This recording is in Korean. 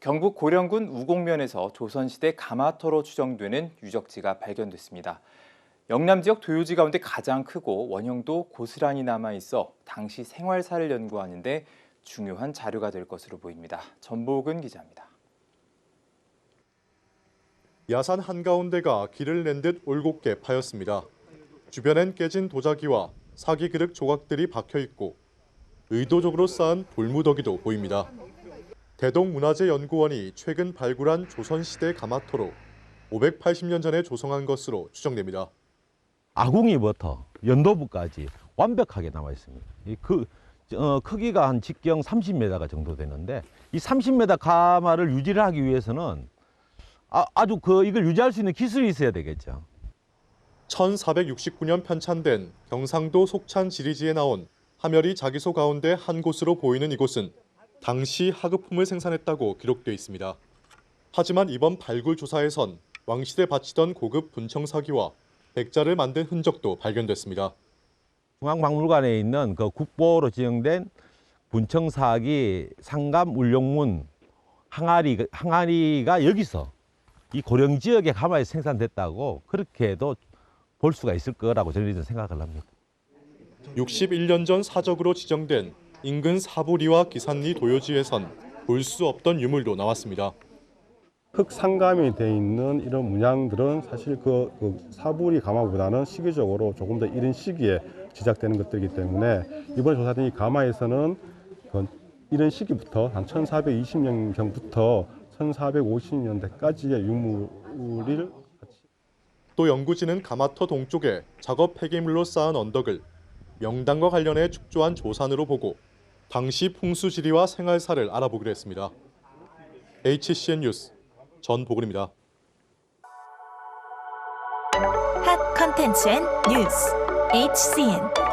경북 고령군 우곡면에서 조선시대 가마터로 추정되는 유적지가 발견됐습니다. 영남 지역 도요지 가운데 가장 크고 원형도 고스란히 남아 있어 당시 생활사를 연구하는데 중요한 자료가 될 것으로 보입니다. 전복은 기자입니다. 야산 한가운데가 길을 낸 듯 올곧게 파였습니다. 주변엔 깨진 도자기와 사기 그릇 조각들이 박혀 있고 의도적으로 쌓은 돌무더기도 보입니다. 대동문화재연구원이 최근 발굴한 조선시대 가마토로 580년 전에 조성한 것으로 추정됩니다. 아궁이부터 연도부까지 완벽하게 나와 있습니다. 이 그, 어, 크기가 한 직경 30m 정도 되는데 이 30m 가마를 유지를 하기 위해서는 아, 아주 그 이걸 유지할 수 있는 기술이 있어야 되겠죠. 1469년 편찬된 경상도 속찬 지리지에 나온 하멸이 자기소 가운데 한 곳으로 보이는 이곳은 당시 하급품을 생산했다고 기록되어 있습니다. 하지만 이번 발굴 조사에선 왕실에 바치던 고급 분청사기와 백자를 만든 흔적도 발견됐습니다. 중앙박물관에 있는 그 국보로 지정된 분청사기 상감 울룡문 항아리 항아리가 여기서 이 고령 지역에 가마에 생산됐다고 그렇게도 볼 수가 있을 거라고 저는 생각을 합니다. 61년 전 사적으로 지정된 인근 사부리와 기산리 도요지에선 볼 수 없던 유물도 나왔습니다. 흙상감이 돼 있는 이런 문양들은 사실 그, 그 사부리 가마보다는 시기적으로 조금 더 이른 시기에 제작되는 것들이기 때문에 이번에 조사된 이 가마에서는 그 이런 시기부터 한 1420년경부터 1450년대까지의 유물을 또 연구진은 가마터 동쪽에 작업 폐기물로 쌓은 언덕을 명당과 관련해 축조한 조산으로 보고 당시 풍수 지리와 생활사를 알아보기로 했습니다. HCN 뉴스 전보근입니다. 핫 컨텐츠 앤 뉴스 HCN